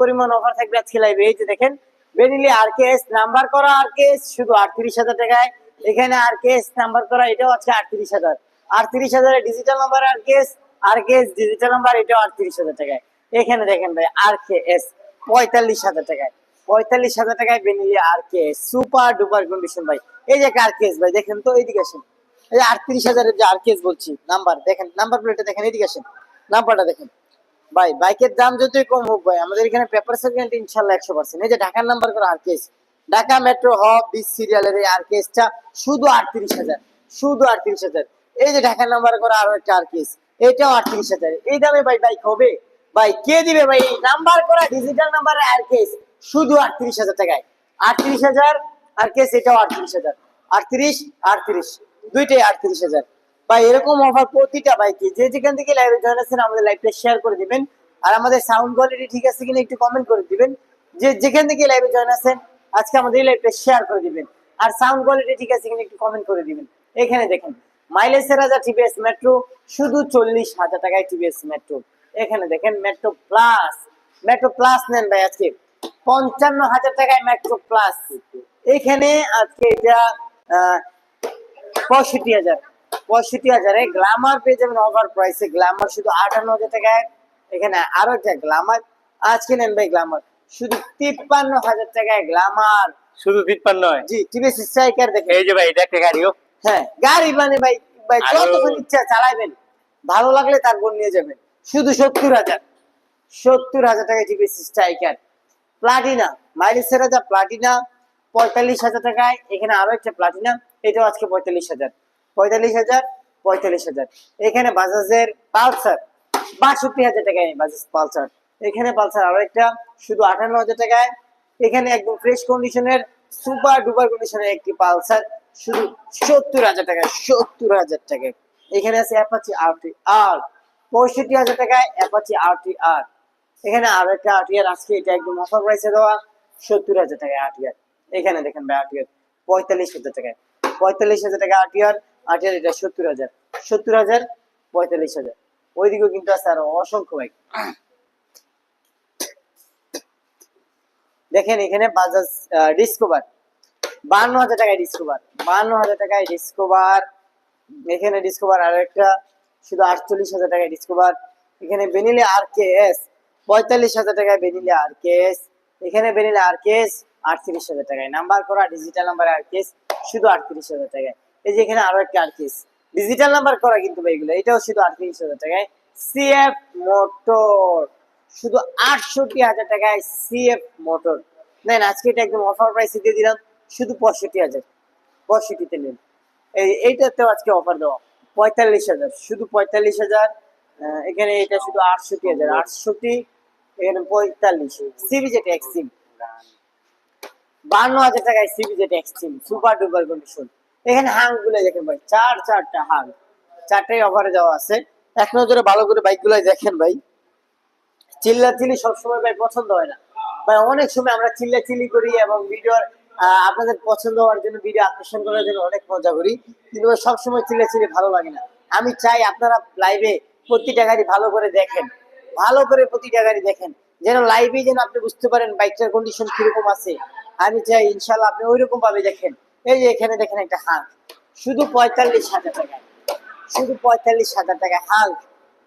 পরিমাণ অফার থাকবে আজকে লাইভে এই যে দেখেন বেনিলি আর কেস নাম্বার করা আর কেস শুধু আটত্রিশ হাজার টাকায়। এখানে আর কেস নাম্বার করা, এটাও আছে আটত্রিশ হাজার। আটত্রিশ হাজারের digital number R K S R K S digital number এটাও আটত্রিশ হাজার টাকায়। এখানে দেখেন ভাই আর কে এস পঁয়তাল্লিশ হাজার টাকায়। পঁয়তাল্লিশ হাজার টাকায় Benelli R K S super duper condition ভাই। এই যে আর কেস ভাই, দেখেন তো, এইদিকে আসেন। এই যে আটত্রিশ হাজারের যে আর কেস বলছি নাম্বার দেখেন নাম্বার প্লেটটা দেখেন, এইদিকে আসেন। নাম্বারটা দেখেন। ভাই, বাইকের দাম যতই কম হোক ভাই, আমাদের এখানে পেপার সেগমেন্ট ইনশাল্লাহ একশো পার্সেন্ট এই যে ঢাকার নাম্বার করে আর কেস ঢাকা মেট্রো হব বিশ সিরিয়ালের এই আর কেসটা শুধু আটত্রিশ হাজার, শুধু আটত্রিশ হাজার। এই যে ঢাকার নাম্বার করে আরও একটা আর কেস এটাও আটত্রিশ হাজার। এই দামে ভাই বাইক হবে? ভাই, কে দিবে ভাই? নাম্বার করা ডিজিটাল নাম্বারের আর কেস শুধু আটত্রিশ হাজার টাকায়। আটত্রিশ হাজার আর কেস এটাও আটত্রিশ হাজার। আটত্রিশ আটত্রিশ, দুইটাই আটত্রিশ হাজার। ভাই এরকম অফার প্রতিটা বাইকে, যে যেখান থেকে লাইভে জয়েন আছেন, আমাদের লাইভটা শেয়ার করে দিবেন। আর আমাদের সাউন্ড কোয়ালিটি ঠিক আছে কিনা একটু কমেন্ট করে দিবেন। যে যেখান থেকে লাইভে জয়েন আছেন, আজকে আমাদের লাইভটা শেয়ার করে দিবেন। আর সাউন্ড কোয়ালিটি ঠিক আছে কিনা একটু কমেন্ট করে দিবেন। এখানে দেখেন মাইলেজের হাজার টিভিএস মেট্রো শুধু চল্লিশ হাজার টাকায় টিভিএস মেট্রো এখানে দেখেন মেট্রো প্লাস মেট্রো প্লাস নেন ভাই আজকে। পঞ্চান্ন হাজার টাকায় মেট্রো প্লাস এখানে আজকে এটা পঁয়ষট্টি হাজার। পঁয়ষট্টি হাজারে। গ্লামার পেয়ে যাবেন ওভার প্রাইসে গ্লামার শুধু আটান্ন হাজার টাকায় এখানে আরও একটা গ্লামার আজকে নেন ভাই গ্লামার শুধু তিপ্পান্ন হাজার টাকায় গ্লামার শুধু তিপ্পান্ন জি টিভিএস স্ট্রাইকার দেখেন। এই যে ভাই এটা একটা গাড়িও। হ্যাঁ গাড়ি মানে ভাই ভাই যতক্ষণ ইচ্ছা চালাবেন ভালো লাগলে তারপর নিয়ে যাবেন। শুধু সত্তর হাজার। সত্তর হাজার টাকায় টিভিএস স্ট্রাইকার প্লাটিনা মাইলেজের হাজার প্লাটিনা পঁয়তাল্লিশ হাজার টাকায়। এখানে আরও একটা প্লাটিনা এটাও আজকে পঁয়তাল্লিশ হাজার। পঁয়তাল্লিশ হাজার পঁয়তাল্লিশ হাজার। এখানে বাজাজের পালসার, বাষট্টি হাজার টাকায় বাজাজ পালসার। এখানে পালসার আরও একটা, শুধু আটান্ন হাজার টাকায়। এখানে একদম ফ্রেশ কন্ডিশনের সুপার ডুপার কন্ডিশনের একটি পালসার, শুধু সত্তর হাজার টাকায়, সত্তর হাজার টাকায়। এখানে আছে অ্যাপাচি আরটি আর পঁয়ষট্টি হাজার টাকায় অ্যাপাচি আরটি আর এখানে আরও একটা আটিয়ার আজকে এটা একদম অফার প্রাইসে দেওয়া, সত্তর হাজার টাকায় আটিয়ার এখানে দেখেন ভাই আটিয়ার পঁয়তাল্লিশ হাজার টাকায়। পঁয়তাল্লিশ হাজার টাকা আটিয়ার আটিয়ার এটা সত্তর হাজার। সত্তর হাজার, পঁয়তাল্লিশ হাজার। ওইদিকেও কিন্তু আছে আরও অসংখ্য বাইক দেখেন এখানে বাজাজ ডিসকভার বান্ন হাজার টাকায় ডিসকভার বান্ন হাজার টাকায় ডিসকভার এখানে ডিসকভার আর একটা শুধু আটচল্লিশ হাজার টাকায় ডিসকভার এখানে বেনিলে আর কে এস পঁয়তাল্লিশ হাজার টাকায় বেনিলে আর কে এস এখানে বেনিলে আর কে এস আটত্রিশ হাজার টাকায়। নাম্বার করা ডিজিটাল নাম্বার আর কেস শুধু আটত্রিশ হাজার টাকায়। এই যে এখানে আরও একটা আর কেস ডিজিটাল নাম্বার করা কিন্তু ভাই এগুলো, এটাও শুধু আটত্রিশ হাজার টাকায়। সিএফ মোটর শুধু আটষট্টি হাজার টাকায় সিএফ মোটর নেন, আজকে এটা একদম অফার প্রাইসে দিয়ে দিলাম, শুধু পঁয়ষট্টি হাজার। পঁয়ষট্টিতে নেন। এই, এইটাতেও আজকে অফার দেওয়া। পঁয়তাল্লিশ হাজার, শুধু পঁয়তাল্লিশ হাজার। এখানে এটা শুধু আটষট্টি হাজার। আটষট্টি, এখানে পঁয়তাল্লিশ। সিবিজেট এক্সট্রিম বান্ন হাজার টাকায় CBZ extreme super duper condition এখানে হাংগুলো দেখেন ভাই, চার চারটা হাং চারটাই অফারে দেওয়া আছে। এক নজরে ভালো করে বাইকগুলো দেখেন ভাই। চিল্লা চিল্লি সবসময় ভাই পছন্দ হয় না। ভাই, অনেক সময় আমরা চিল্লা চিল্লি করি এবং ভিডিওর আপনাদের পছন্দ হওয়ার জন্য ভিডিও আকর্ষণ করার জন্য অনেক মজা করি। কিন্তু সবসময় চিল্লা চিল্লি ভালো লাগে না। আমি চাই আপনারা লাইভে প্রতিটা গাড়ি ভালো করে দেখেন। ভালো করে প্রতিটা গাড়ি দেখেন। যেন লাইভে যেন আপনি বুঝতে পারেন বাইকটার কন্ডিশন কীরকম আছে। আমি চাই ইনশাল্লাহ আপনি ওইরকম ভাবে দেখেন। এই যে এখানে দেখেন একটা হাঁক শুধু পঁয়তাল্লিশ হাজার টাকায় শুধু পঁয়তাল্লিশ হাজার টাকায় হাঁক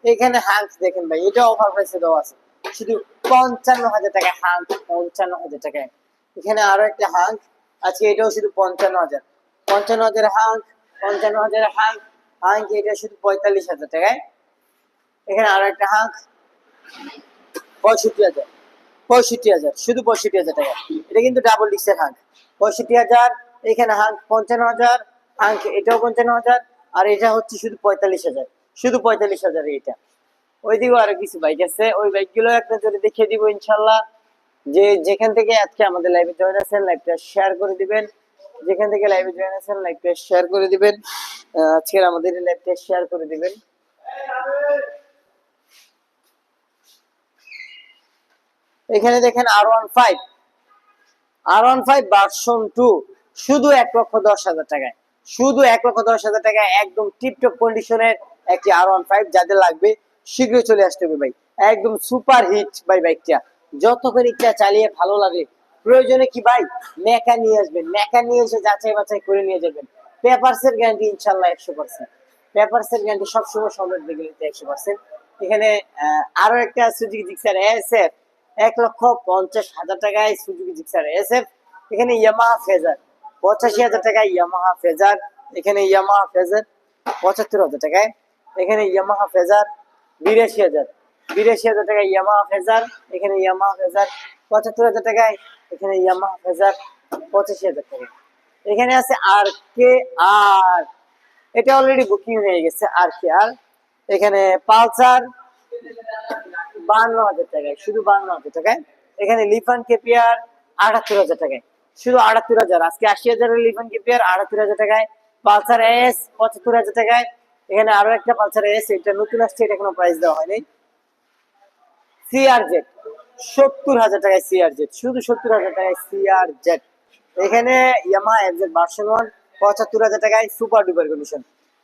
এখানে হাঁক দেখেন ভাই, এটা অফার প্রাইসে দেওয়া আছে। শুধু পঞ্চান্ন হাজার টাকায় হাঁক পঞ্চান্ন হাজার টাকায় এখানে আরও একটা হাঁক আজকে এটাও শুধু পঞ্চান্ন হাজার। পঞ্চান্ন হাজার হাঁক পঞ্চান্ন হাজার হাঁক হাঁক এটা শুধু পঁয়তাল্লিশ হাজার টাকায় এখানে আরও একটা হাঁক পঁয়ষট্টি হাজার। পঁয়ষট্টি হাজার। শুধু পঁয়ষট্টি হাজার টাকা। এটা কিন্তু ডাবল ডিক্সের হাঁক পঁয়ষট্টি হাজার এখানে হাঁক পঞ্চান্ন হাজার হাঁক এটাও পঞ্চান্ন হাজার, আর এটা হচ্ছে শুধু পঁয়তাল্লিশ হাজার। শুধু পঁয়তাল্লিশ হাজার এটা। ওইদিকেও আরও কিছু বাইক আছে। ওই বাইকগুলো একটা যদি দেখিয়ে দিব ইনশাল্লাহ। যে যেখান থেকে আজকে আমাদের লাইভে জয়েন আছেন লাইভটা শেয়ার করে দিবেন। যেখান থেকে লাইভে জয়েন আছেন লাইভটা শেয়ার করে দিবেন। আজকের আমাদের লাইভটা শেয়ার করে দিবেন। এখানে দেখেন R one five R one five version two শুধু এক লক্ষ দশ হাজার টাকায়। শুধু এক লক্ষ দশ হাজার টাকায় একদম টিপটপ কন্ডিশনের একটি আর ওয়ান ফাইভ যাদের লাগবে, শীঘ্রই চলে আসতে হবে ভাই। একদম সুপার হিট ভাই বাইকটা। যতক্ষণ ইচ্ছা চালিয়ে ভালো লাগে, প্রয়োজনে কি ভাই? মেকা নিয়ে আসবেন। মেকা নিয়ে এসে যাচাই বাছাই করে নিয়ে যাবেন। পেপারস এর গ্যারান্টি ইনশাল্লাহ একশো পার্সেন্ট পেপারস এর গ্যারান্টি সবসময় সম্রাট বেগুলিতে একশো পার্সেন্ট এখানে আরও একটা সুজুকি জিক্সার এসএফ এক লক্ষ পঞ্চাশ হাজার টাকায় সুজুকি জিক্সার এসএফ এখানে ইয়ামাহা ফেজার পঁচাশি হাজার টাকায় ইয়ামাহা ফেজার এখানে ইয়ামাহা ফেজার পঁচাত্তর হাজার টাকায়, এখানে ইয়ামাহা ফেজার বিরাশি হাজার বিরাশি হাজার টাকায় ইয়ামাহা ফেজার এখানে ইয়ামাহা ফেজার পঁচাত্তর হাজার টাকায়, এখানে ইয়ামাহা ফেজার পঁচাশি হাজার টাকায়। এখানে আছে আর কে আর এটা অলরেডি বুকিং হয়ে গেছে আর কে আর এখানে পালসার বান্ন হাজার টাকায়, শুধু বান্ন হাজার টাকায়। এখানে লিফান কেপিয়ার আটাত্তর হাজার টাকায়। শুধু আটাত্তর হাজার। আজকে আশি হাজারের লিফান কেপিয়ার আটাত্তর হাজার টাকায় পালসার এস পঁচাত্তর হাজার টাকায়। এখানে আরও একটা পালসার এস এটা নতুন আসছে, এটা কোনো প্রাইস দেওয়া হয়নি। সিআর জেড সত্তর হাজার টাকায় সিআর জেড শুধু সত্তর হাজার টাকায় সিআর জেড এখানে ইয়ামা এফজেড ভার্সন ওয়ান পঁচাত্তর হাজার টাকায় সুপার ডুপার কন্ডিশন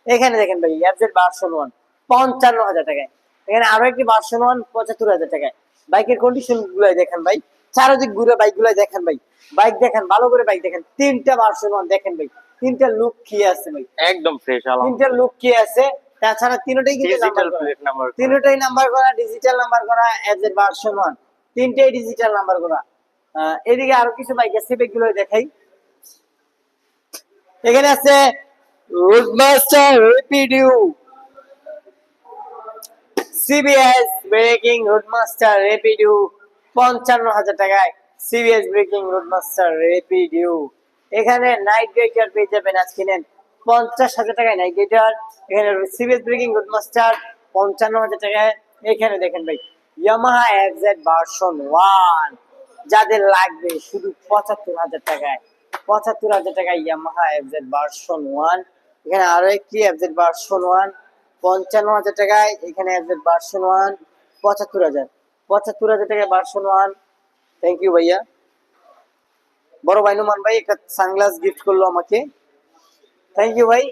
এখানে দেখেন ভাই এফজেড ভার্সন ওয়ান পঞ্চান্ন হাজার টাকায়। এখানে আরও একটি ভার্সন ওয়ান পঁচাত্তর হাজার টাকায়। বাইকের কন্ডিশন গুলাই দেখেন ভাই। চারদিক ঘুরে বাইক গুলাই দেখেন ভাই। বাইক দেখেন ভালো করে বাইক দেখেন। তিনটা ভার্সন দেখেন ভাই। তিনটা লুক কি আছে ভাই? একদম ফ্রেশ আলহামদুলিল্লাহ। তিনটা লুক কি আছে? তাছাড়া তিনটাই কিন্তু ডিজিটাল নাম্বার প্লেট নাম্বার তিনটাই নাম্বার করা ডিজিটাল নাম্বার করা এজ এর ভার্সন তিনটাই ডিজিটাল নাম্বার করা। এদিকে আরও কিছু বাইক আছে গুলো দেখাই। এখানে আছে রোডমাস্টার রেপিডিউ সিবিএস ব্রেকিং রোডমাস্টার রেপিডিউ পঞ্চান্ন হাজার টাকায় সিবিএস ব্রেকিং রোডমাস্টার রেপিডিউ এখানে নাইট গেটার পেয়ে যাবেন, আজকে নেন পঞ্চাশ হাজার টাকায় নাইট গেটার এখানে সিবিএস ব্রেকিং রোডমাস্টার পঞ্চান্ন হাজার টাকায়। এখানে দেখেন ভাই ইয়ামাহা এফজেড ভার্সন ওয়ান যাদের লাগবে শুধু পঁচাত্তর হাজার টাকায়, পঁচাত্তর হাজার টাকায় ইয়ামাহা এফজেড ভার্সন ওয়ান এখানে আরও একটি এফজেড ভার্সন ওয়ান পঞ্চান্ন হাজার টাকায় এখানে এফজেড ভার্সন ওয়ান পঁচাত্তর হাজার। পঁচাত্তর হাজার টাকায় ভার্সন ওয়ান থ্যাংক ইউ ভাইয়া। বড় ভাই নুমান ভাই একটা সানগ্লাস গিফট করল আমাকে। থ্যাংক ইউ ভাই।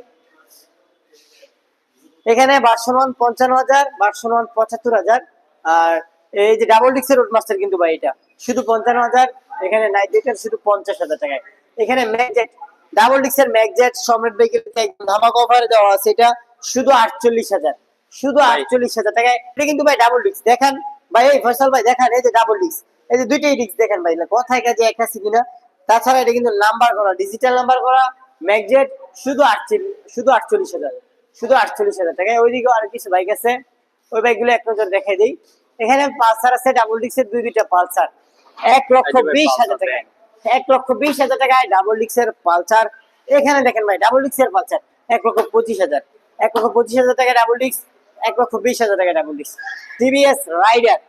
এখানে ভার্সন ওয়ান পঞ্চান্ন হাজার ভার্সন ওয়ান পঁচাত্তর হাজার। আর এই যে ডাবল ডিক্সের রোড মাস্টার কিন্তু ভাই এটা। শুধু পঞ্চান্ন হাজার এখানে নাইট শুধু পঞ্চাশ হাজার টাকায়। এখানে ম্যাকজেট ডাবল ডিক্সের ম্যাকজেট সম্রাট বাইকের ধামাক অফারে দেওয়া আছে। এটা শুধু আটচল্লিশ হাজার। শুধু আটচল্লিশ হাজার টাকায়। এটা কিন্তু ভাই ডাবল ডিক্স দেখেন। ভাই এই ফয়সাল ভাই দেখেন এই যে ডাবল ডিক্স এই যে দুইটাই ডিক্স দেখেন ভাই কোথায় কাজে একটা আছে কিনা? তাছাড়া এটা কিন্তু নাম্বার করা ডিজিটাল নাম্বার করা ম্যাকজেট শুধু আটচল্লিশ শুধু আটচল্লিশ হাজার শুধু আটচল্লিশ হাজার টাকায় ওইদিকে আর কিছু বাইক আছে ওই বাইকগুলো এক নজর দেখাই দিই। এখানে পালসার আছে ডাবল ডিক্সের দুই দুইটা পালসার। এক লক্ষ ভাই বিশ হাজার টাকায় এক লক্ষ বিশ হাজার টাকায় ডাবল ডিক্সের পালসার। এখানে দেখেন ভাই ডাবল ডিক্সের পালসার এক লক্ষ পঁচিশ হাজার এক লক্ষ পঁচিশ হাজার টাকা ডাবল ডিক্স এক লক্ষ বিশ হাজার টাকা ডাবল ডিক্স টিভিএস রাইডার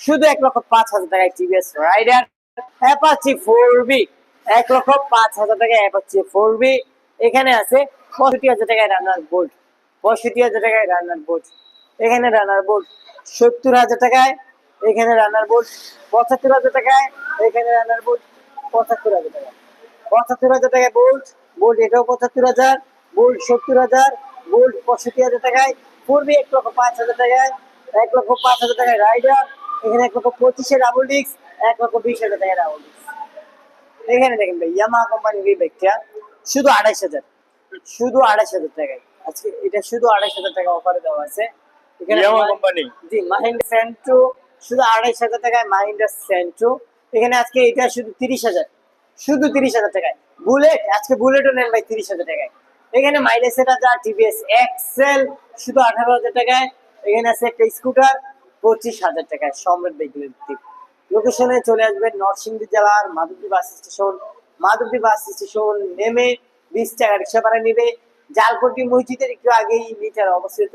শুধু এক লক্ষ পাঁচ হাজার টাকায় TVS Raider Apache four V এক লক্ষ পাঁচ হাজার টাকায় অ্যাপাচি ফোর বি এখানে আছে পঁয়ষট্টি হাজার টাকায় রান্নার বোর্ড পঁয়ষট্টি হাজার টাকায় রান্নার বোর্ড এখানে রান্নার বোর্ড সত্তর হাজার টাকায় এখানে রান্নার বোর্ড পঁচাত্তর হাজার টাকায় এখানে রান্নার বোর্ড পঁচাত্তর হাজার টাকা পঁচাত্তর হাজার টাকায় বোল্ট বোল্ট এটাও পঁচাত্তর হাজার। বোল্ট সত্তর হাজার। বোল্ট পঁয়ষট্টি হাজার টাকায়। পূর্বে এক লক্ষ পাঁচ হাজার টাকায় এক লক্ষ পাঁচ হাজার টাকায় রাইডার এখানে এক লক্ষ পঁচিশে ডাবল ডিস্ক এক লক্ষ বিশ হাজার টাকায় ডাবল ডিস্ক এখানে দেখেন ভাই ইয়ামা কোম্পানির এই বাইকটা শুধু আড়াইশ হাজার শুধু আড়াইশ হাজার টাকায়। আজকে এটা শুধু আড়াইশ হাজার টাকা অফারে দেওয়া আছে। এখানে ইয়ামা কোম্পানি জি মাহিন্দ্রা সেন্ট্রো শুধু আড়াইশ হাজার টাকায় মাহিন্দ্রা সেন্ট্রো এখানে আজকে এটা শুধু তিরিশ হাজার শুধু তিরিশ হাজার টাকায়। বুলেট আজকে বুলেটও নেন ভাই তিরিশ হাজার টাকায়। এখানে মাইলেজ এটা যা টিভিএস এক্সেল শুধু আঠারো হাজার টাকায়। এখানে আছে একটা স্কুটার পঁচিশ হাজার টাকায়, সম্রাট বাইকের লোকেশনে চলে আসবেন নরসিংদী জেলার Madhabdi bus station Madhabdi bus station নেমে বিশ টাকা রিক্সা ভাড়া নেবে। জালপট্টি মসজিদের একটু আগেই মিটার অবস্থিত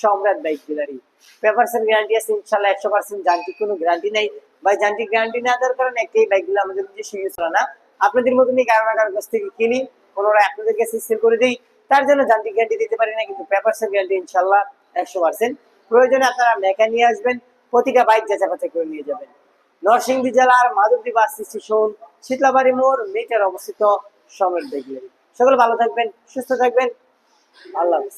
সম্রাট বাইক গ্যালারি। পেপারসের গ্যারান্টি আছে ইনশাল্লাহ একশো পার্সেন্ট যান্ত্রিক কোনো গ্যারান্টি নেই। বা যান্ত্রিক গ্যারান্টি না দেওয়ার কারণে একটাই বাইকগুলো আমাদের নিজস্ব ইউজ করা না। আপনাদের মতনই কারও না কাছ থেকে কিনি। পুনরায় আপনাদের কাছে সেল করে দিই। তার জন্য যান্ত্রিক গ্যারান্টি দিতে পারি না, কিন্তু পেপারসের গ্যারান্টি ইনশাল্লাহ একশো পার্সেন্ট প্রয়োজনে আপনারা মেকা নিয়ে আসবেন, প্রতিটা বাইক যাচা বাছাই করে নিয়ে যাবেন। নরসিংদী জেলার মাধবদী বাস স্টেশন, শীতলাবাড়ি মোড়, মেটার অবস্থিত সম্রাট দেখবেন সকলে ভালো থাকবেন, সুস্থ থাকবেন। আল্লাহ হাফিজ।